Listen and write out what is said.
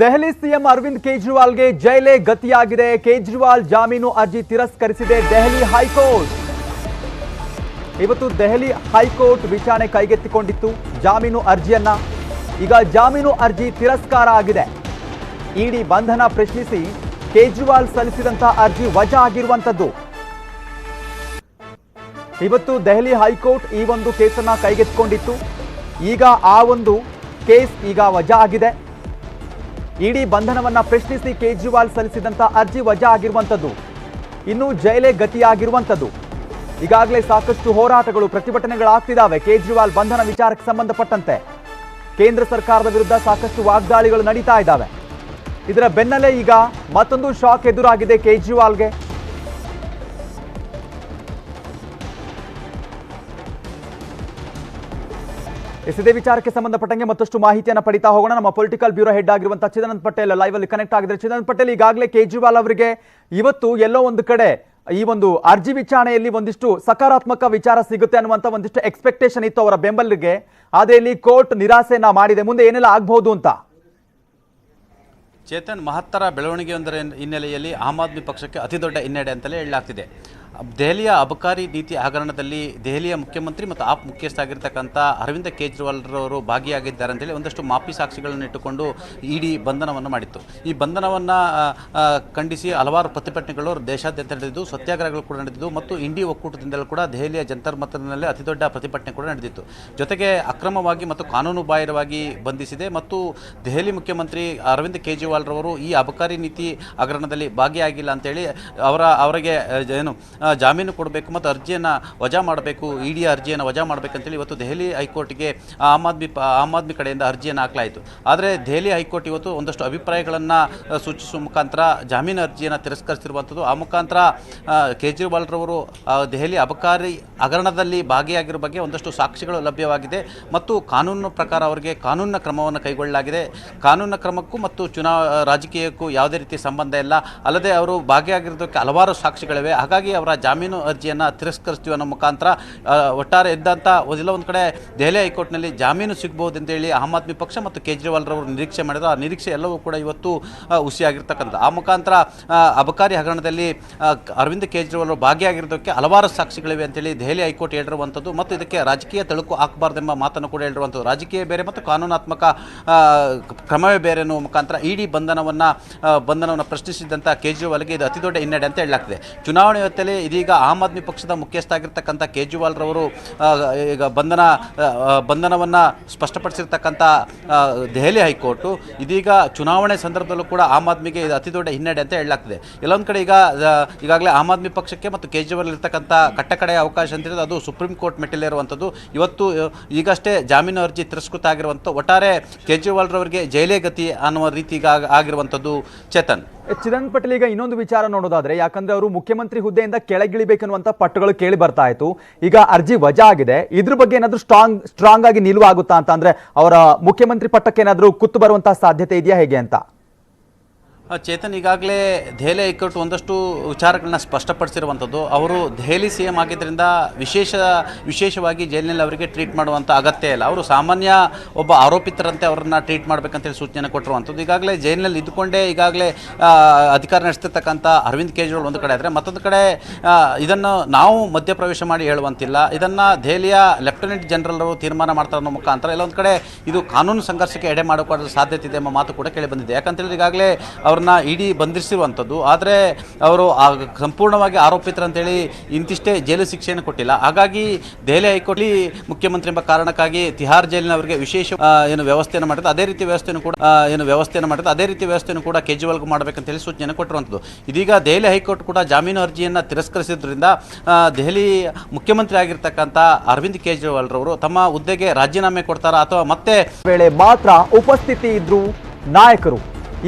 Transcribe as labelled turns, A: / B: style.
A: Delhi CM Arvind ಕೇಜ್ರಿವಾಲ್ಗೆ ಜೈಲೇ ಗತಿಯಾಗಿದೆ. ಕೇಜ್ರಿವಾಲ್ ಜಾಮೀನು ಅರ್ಜಿ ತಿರಸ್ಕರಿಸಿದೆ ದೆಹಲಿ ಹೈಕೋರ್ಟ್. ಇವತ್ತು ದೆಹಲಿ ಹೈಕೋರ್ಟ್ ವಿಚಾರಣೆ ಕೈಗೆತ್ತಿಕೊಂಡಿತ್ತು ಜಾಮೀನು ಅರ್ಜಿಯನ್ನ. ಈಗ ಜಾಮೀನು ಅರ್ಜಿ ತಿರಸ್ಕಾರ ಆಗಿದೆ. ಇಡಿ ಬಂಧನ ಪ್ರಶ್ನಿಸಿ ಕೇಜ್ರಿವಾಲ್ ಸಲ್ಲಿಸಿದಂತಹ ಅರ್ಜಿ ವಜಾ ಆಗಿರುವಂತದ್ದು. ಇವತ್ತು ದೆಹಲಿ ಹೈಕೋರ್ಟ್ ಈ ಒಂದು ಕೇಸನ್ನ ಕೈಗೆತ್ತಿಕೊಂಡಿತ್ತು. ಈಗ ಆ ಒಂದು ಕೇಸ್ ಈಗ ವಜಾ ಆಗಿದೆ. ಇಡಿ ಬಂಧನವನ್ನ ಪ್ರಶ್ನಿಸಿ ಕೇಜ್ರಿವಾಲ್ ಸಲ್ಲಿಸಿದಂತ ಅರ್ಜಿ ವಜಾ ಆಗಿರುವಂತದ್ದು. ಇನ್ನು ಜೈಲೇ ಗತಿಯಾಗಿರುವಂತದ್ದು. ಈಗಾಗಲೇ ಸಾಕಷ್ಟು ಹೋರಾಟಗಳು, ಪ್ರತಿಭಟನೆಗಳಾಗ್ತಿದ್ದಾವೆ ಕೇಜ್ರಿವಾಲ್ ಬಂಧನ ವಿಚಾರಕ್ಕೆ ಸಂಬಂಧಪಟ್ಟಂತೆ. ಕೇಂದ್ರ ಸರ್ಕಾರದ ವಿರುದ್ಧ ಸಾಕಷ್ಟು ವಾಗ್ದಾಳಿಗಳು ನಡೀತಾ ಇದ್ದಾವೆ. ಇದರ ಬೆನ್ನಲ್ಲೇ ಈಗ ಮತ್ತೊಂದು ಶಾಕ್ ಎದುರಾಗಿದೆ ಕೇಜ್ರಿವಾಲ್ಗೆ. ಎಸ್ ಇದೇ ವಿಚಾರಕ್ಕೆ ಸಂಬಂಧಪಟ್ಟಂಗೆ ಮತ್ತಷ್ಟು ಮಾಹಿತಿಯನ್ನು ಪಡಿತಾ ಹೋಗೋಣ. ನಮ್ಮ ಪೊಲಿಟಿಕಲ್ ಬ್ಯೂರೋ ಹೆಡ್ ಆಗಿರುವಂತಹ ಚಿದಾನಂದ್ ಪಟೇಲ್ ಲೈವ್ ಅಲ್ಲಿ ಕನೆಕ್ಟ್ ಆಗಿದ್ರೆ ಚಿದಾನಂದ್ ಪಟೇಲ್ ಈಗಾಗಲೇ ಕೇಜ್ರಿವಾಲ್ ಅವರಿಗೆ ಇವತ್ತು ಎಲ್ಲೋ ಒಂದು ಕಡೆ ಈ ಒಂದು ಅರ್ಜಿ ವಿಚಾರಣೆಯಲ್ಲಿ ಒಂದಿಷ್ಟು ಸಕಾರಾತ್ಮಕ ವಿಚಾರ ಸಿಗುತ್ತೆ ಅನ್ನುವಂಥ ಒಂದಿಷ್ಟು ಎಕ್ಸ್ಪೆಕ್ಟೇಷನ್ ಇತ್ತು ಅವರ ಬೆಂಬಲಿಗೆ. ಆದರೆ ಇಲ್ಲಿ ಕೋರ್ಟ್ ನಿರಾಸೆಯನ್ನ ಮಾಡಿದೆ. ಮುಂದೆ ಏನೆಲ್ಲ ಆಗ್ಬಹುದು ಅಂತ?
B: ಚೇತನ್ ಮಹತ್ತರ ಬೆಳವಣಿಗೆ ಒಂದರ ಹಿನ್ನೆಲೆಯಲ್ಲಿ ಆಮ್ ಆದ್ಮಿ ಪಕ್ಷಕ್ಕೆ ಅತಿದೊಡ್ಡ ಹಿನ್ನಡೆ ಅಂತಲೇ ಹೇಳಲಾಗ್ತಿದೆ. ದೆಹಲಿಯ ಅಬಕಾರಿ ನೀತಿ ಹಗರಣದಲ್ಲಿ ದೆಹಲಿಯ ಮುಖ್ಯಮಂತ್ರಿ ಮತ್ತು ಆಪ್ ಮುಖ್ಯಸ್ಥ ಆಗಿರ್ತಕ್ಕಂಥ ಅರವಿಂದ ಕೇಜ್ರಿವಾಲ್ರವರು ಭಾಗಿಯಾಗಿದ್ದಾರೆ ಅಂತೇಳಿ ಒಂದಷ್ಟು ಮಾಪಿ ಸಾಕ್ಷಿಗಳನ್ನು ಇಟ್ಟುಕೊಂಡು ಇಡಿ ಬಂಧನವನ್ನು ಮಾಡಿತ್ತು. ಈ ಬಂಧನವನ್ನು ಖಂಡಿಸಿ ಹಲವಾರು ಪ್ರತಿಭಟನೆಗಳು ದೇಶಾದ್ಯಂತ ನಡೆದಿದ್ದು, ಸತ್ಯಾಗ್ರಹಗಳು ಕೂಡ ನಡೆದಿದ್ದು ಮತ್ತು ಇಂಡಿ ಒಕ್ಕೂಟದಿಂದಲೂ ಕೂಡ ದೆಹಲಿಯ ಜಂತರ್ ಮತದಲ್ಲಿ ಅತಿದೊಡ್ಡ ಪ್ರತಿಭಟನೆ ಕೂಡ ನಡೆದಿತ್ತು. ಜೊತೆಗೆ ಅಕ್ರಮವಾಗಿ ಮತ್ತು ಕಾನೂನುಬಾಹಿರವಾಗಿ ಬಂಧಿಸಿದೆ ಮತ್ತು ದೆಹಲಿ ಮುಖ್ಯಮಂತ್ರಿ ಅರವಿಂದ್ ಕೇಜ್ರಿವಾಲ್ರವರು ಈ ಅಬಕಾರಿ ನೀತಿ ಹಗರಣದಲ್ಲಿ ಭಾಗಿಯಾಗಿಲ್ಲ ಅಂತೇಳಿ ಅವರ, ಅವರಿಗೆ ಏನು ಜಾಮೀನು ಕೊಡಬೇಕು ಮತ್ತು ಅರ್ಜಿಯನ್ನು ವಜಾ ಮಾಡಬೇಕು, ಇಡಿ ಅರ್ಜಿಯನ್ನು ವಜಾ ಮಾಡಬೇಕಂತೇಳಿ ಇವತ್ತು ದೆಹಲಿ ಹೈಕೋರ್ಟ್ಗೆ ಆಮ್ ಆದ್ಮಿ ಆಮ್ ಆದ್ಮಿ ಕಡೆಯಿಂದ ಅರ್ಜಿಯನ್ನು ಹಾಕಲಾಯಿತು. ಆದರೆ ದೆಹಲಿ ಹೈಕೋರ್ಟ್ ಇವತ್ತು ಒಂದಷ್ಟು ಅಭಿಪ್ರಾಯಗಳನ್ನು ಸೂಚಿಸುವ ಮುಖಾಂತರ ಜಾಮೀನು ಅರ್ಜಿಯನ್ನು ತಿರಸ್ಕರಿಸಿರುವಂಥದ್ದು ಆ ಮುಖಾಂತರ ಕೇಜ್ರಿವಾಲ್ರವರು ದೆಹಲಿ ಅಬಕಾರಿ ಹಗರಣದಲ್ಲಿ ಭಾಗಿಯಾಗಿರೋ ಬಗ್ಗೆ ಒಂದಷ್ಟು ಸಾಕ್ಷಿಗಳು ಲಭ್ಯವಾಗಿದೆ ಮತ್ತು ಕಾನೂನು ಪ್ರಕಾರ ಅವರಿಗೆ ಕಾನೂನಿನ ಕ್ರಮವನ್ನು ಕೈಗೊಳ್ಳಲಾಗಿದೆ. ಕಾನೂನಿನ ಕ್ರಮಕ್ಕೂ ಮತ್ತು ಚುನಾವ ರಾಜಕೀಯಕ್ಕೂ ಯಾವುದೇ ರೀತಿ ಸಂಬಂಧ ಇಲ್ಲ. ಅಲ್ಲದೆ ಅವರು ಭಾಗಿಯಾಗಿರೋದಕ್ಕೆ ಹಲವಾರು ಸಾಕ್ಷಿಗಳಿವೆ. ಹಾಗಾಗಿ ಅವರ ಜಾಮೀನು ಅರ್ಜಿಯನ್ನು ತಿರಸ್ಕರಿಸ್ತೀವಿ ಅನ್ನೋ ಮುಖಾಂತರ ಒಟ್ಟಾರೆ ಇದ್ದಂಥ ಒಂದಿಲ್ಲ, ಒಂದು ಕಡೆ ದೆಹಲಿ ಹೈಕೋರ್ಟ್ನಲ್ಲಿ ಜಾಮೀನು ಸಿಗ್ಬೋದು ಅಂತೇಳಿ ಆಮ್ ಆದ್ಮಿ ಪಕ್ಷ ಮತ್ತು ಕೇಜ್ರಿವಾಲ್ರವರು ನಿರೀಕ್ಷೆ ಮಾಡಿದ್ರು. ಆ ನಿರೀಕ್ಷೆ ಎಲ್ಲವೂ ಕೂಡ ಇವತ್ತು ಹುಸಿಯಾಗಿರ್ತಕ್ಕಂಥ ಆ ಮುಖಾಂತರ ಅಬಕಾರಿ ಹಗರಣದಲ್ಲಿ ಅರವಿಂದ್ ಕೇಜ್ರಿವಾಲ್ ಅವರು ಭಾಗಿಯಾಗಿರೋದಕ್ಕೆ ಹಲವಾರು ಸಾಕ್ಷಿಗಳಿವೆ ಅಂತೇಳಿ ದೆಹಲಿ ಹೈಕೋರ್ಟ್ ಹೇಳಿರುವಂಥದ್ದು ಮತ್ತು ಇದಕ್ಕೆ ರಾಜಕೀಯ ತಳುಕು ಹಾಕಬಾರ್ದೆಂಬ ಮಾತನ್ನು ಕೂಡ ಹೇಳಿರುವಂಥದ್ದು ರಾಜಕೀಯ ಬೇರೆ ಮತ್ತು ಕಾನೂನಾತ್ಮಕ ಕ್ರಮವೇ ಬೇರೆ ಅನ್ನುವ ಮುಖಾಂತರ ಇಡಿ ಬಂಧನವನ್ನು ಬಂಧನವನ್ನು ಪ್ರಶ್ನಿಸಿದಂಥ ಕೇಜ್ರಿವಾಲ್ಗೆ ಇದು ಅತಿ ದೊಡ್ಡ ಹಿನ್ನಡೆ ಅಂತ ಹೇಳಲಾಗ್ತದೆ. ಚುನಾವಣೆ ಹೊತ್ತಲ್ಲಿ ಇದೀಗ ಆಮ್ ಆದ್ಮಿ ಪಕ್ಷದ ಮುಖ್ಯಸ್ಥ ಆಗಿರ್ತಕ್ಕಂಥ ಆ, ಈಗ ಬಂಧನ ಬಂಧನವನ್ನು ಸ್ಪಷ್ಟಪಡಿಸಿರ್ತಕ್ಕಂಥ ದೆಹಲಿ ಹೈಕೋರ್ಟು ಇದೀಗ ಚುನಾವಣೆ ಸಂದರ್ಭದಲ್ಲೂ ಕೂಡ ಆಮ್ ಆದ್ಮಿಗೆ ಅತಿ ದೊಡ್ಡ ಹಿನ್ನಡೆ ಅಂತ ಹೇಳಲಾಗ್ತದೆ. ಎಲ್ಲೊಂದು ಕಡೆ ಈಗ ಈಗಾಗಲೇ ಆಮ್ ಆದ್ಮಿ ಪಕ್ಷಕ್ಕೆ ಮತ್ತು ಕೇಜ್ರಿವಾಲ್ ಇರ್ತಕ್ಕಂಥ ಕಟ್ಟಕಡೆಯ ಅವಕಾಶ ಅಂತಿರೋದು ಅದು ಸುಪ್ರೀಂ ಕೋರ್ಟ್ ಮೆಟ್ಟಿಲಿರುವಂಥದ್ದು ಇವತ್ತು ಈಗಷ್ಟೇ ಜಾಮೀನು ಅರ್ಜಿ ತಿರಸ್ಕೃತ ಆಗಿರುವಂಥ ಒಟ್ಟಾರೆ ಕೇಜ್ರಿವಾಲ್ರವರಿಗೆ ಜೈಲೇ ಗತಿ ಅನ್ನುವ ರೀತಿ ಈಗ ಆಗ- ಆಗಿರುವಂಥದ್ದು ಚೇತನ್.
A: ಚಿದಂತ್ ಪಟೇಲ್ ಈಗ ಇನ್ನೊಂದು ವಿಚಾರ ನೋಡೋದಾದ್ರೆ, ಯಾಕಂದ್ರೆ ಅವರು ಮುಖ್ಯಮಂತ್ರಿ ಹುದ್ದೆಯಿಂದ ಕೆಳಗಿಳಿಬೇಕನ್ನುವಂತ ಪಟ್ಟುಗಳು ಕೇಳಿ ಬರ್ತಾ ಇತ್ತು. ಈಗ ಅರ್ಜಿ ವಜಾ ಆಗಿದೆ. ಇದ್ರ ಬಗ್ಗೆ ಏನಾದ್ರೂ ಸ್ಟ್ರಾಂಗ್ ಸ್ಟ್ರಾಂಗ್ ಆಗಿ ನಿಲುವಾಗುತ್ತಾ ಅಂತ ಅಂದ್ರೆ ಅವರ ಮುಖ್ಯಮಂತ್ರಿ ಪಟ್ಟಕ್ಕೆ ಏನಾದ್ರೂ ಕುತ್ತು ಬರುವಂತಹ ಸಾಧ್ಯತೆ ಇದೆಯಾ ಹೇಗೆ ಅಂತ?
B: ಚೇತನ್ ಈಗಾಗಲೇ ದೆಹಲಿ ಹೈಕೋರ್ಟ್ ಒಂದಷ್ಟು ವಿಚಾರಗಳನ್ನ ಸ್ಪಷ್ಟಪಡಿಸಿರುವಂಥದ್ದು. ಅವರು ದೆಹಲಿ ಸಿ ಎಂ ಆಗಿದ್ದರಿಂದ ವಿಶೇಷ, ವಿಶೇಷವಾಗಿ ಜೈಲಿನಲ್ಲಿ ಅವರಿಗೆ ಟ್ರೀಟ್ ಮಾಡುವಂಥ ಅಗತ್ಯ ಇಲ್ಲ. ಅವರು ಸಾಮಾನ್ಯ ಒಬ್ಬ ಆರೋಪಿತರಂತೆ ಅವರನ್ನು ಟ್ರೀಟ್ ಮಾಡಬೇಕಂತೇಳಿ ಸೂಚನೆ ಕೊಟ್ಟಿರುವಂಥದ್ದು. ಈಗಾಗಲೇ ಜೈಲಿನಲ್ಲಿ ಇದ್ದುಕೊಂಡೇ ಈಗಾಗಲೇ ಅಧಿಕಾರ ನಡೆಸ್ತಿರ್ತಕ್ಕಂಥ ಅರವಿಂದ್ ಕೇಜ್ರಿವಾಲ್ ಒಂದು ಕಡೆ ಆದರೆ ಮತ್ತೊಂದು ಕಡೆ ಇದನ್ನು ನಾವು ಮಧ್ಯಪ್ರವೇಶ ಮಾಡಿ ಹೇಳುವಂತಿಲ್ಲ. ಇದನ್ನು ದೆಹಲಿಯ ಲೆಫ್ಟಿನೆಂಟ್ ಜನರಲ್ ತೀರ್ಮಾನ ಮಾಡ್ತಾರೆ ಅನ್ನೋ ಮುಖಾಂತರ ಎಲ್ಲೊಂದು ಕಡೆ ಇದು ಕಾನೂನು ಸಂಘರ್ಷಕ್ಕೆ ಎಡೆ ಮಾಡಿಕೊಳ್ಳೋ ಸಾಧ್ಯತೆ ಇದೆ ಎಂಬ ಮಾತು ಕೂಡ ಕೇಳಿ ಬಂದಿದೆ. ಯಾಕಂತೇಳಿದ್ರೆ ಈಗಾಗಲೇ ಅವ್ರನ್ನ ಇಡಿ ಬಂಧಿಸಿರುವಂಥದ್ದು. ಆದರೆ ಅವರು ಸಂಪೂರ್ಣವಾಗಿ ಆರೋಪಿತರಂತೇಳಿ ಇಂತಿಷ್ಟೇ ಜೈಲು ಶಿಕ್ಷೆಯನ್ನು ಕೊಟ್ಟಿಲ್ಲ. ಹಾಗಾಗಿ ದೆಹಲಿ ಹೈಕೋರ್ಟ್ಲಿ ಮುಖ್ಯಮಂತ್ರಿ ಎಂಬ ಕಾರಣಕ್ಕಾಗಿ ತಿಹಾರ್ ಜೈಲಿನವರಿಗೆ ವಿಶೇಷ ಏನು ವ್ಯವಸ್ಥೆಯನ್ನು ಮಾಡಿದ್ರು. ಅದೇ ರೀತಿ ವ್ಯವಸ್ಥೆಯನ್ನು ಕೂಡ ಏನು ವ್ಯವಸ್ಥೆಯನ್ನು ಮಾಡಿದ್ರು. ಅದೇ ರೀತಿ ವ್ಯವಸ್ಥೆಯನ್ನು ಕೂಡ ಕೇಜ್ರಿವಾಲ್ಗೂ ಮಾಡಬೇಕಂತೇಳಿ ಸೂಚನೆ ಕೊಟ್ಟಿರುವಂಥದ್ದು. ಇದೀಗ ದೆಹಲಿ ಹೈಕೋರ್ಟ್ ಕೂಡ ಜಾಮೀನು ಅರ್ಜಿಯನ್ನು ತಿರಸ್ಕರಿಸಿದ್ರಿಂದ ದೆಹಲಿ ಮುಖ್ಯಮಂತ್ರಿ ಆಗಿರ್ತಕ್ಕಂಥ ಅರವಿಂದ್ ಕೇಜ್ರಿವಾಲ್ರವರು ತಮ್ಮ ಹುದ್ದೆಗೆ ರಾಜೀನಾಮೆ ಕೊಡ್ತಾರಾ ಅಥವಾ ಮತ್ತೆ
A: ವೇಳೆ ಮಾತ್ರ ಉಪಸ್ಥಿತಿ ಇದ್ರು ನಾಯಕರು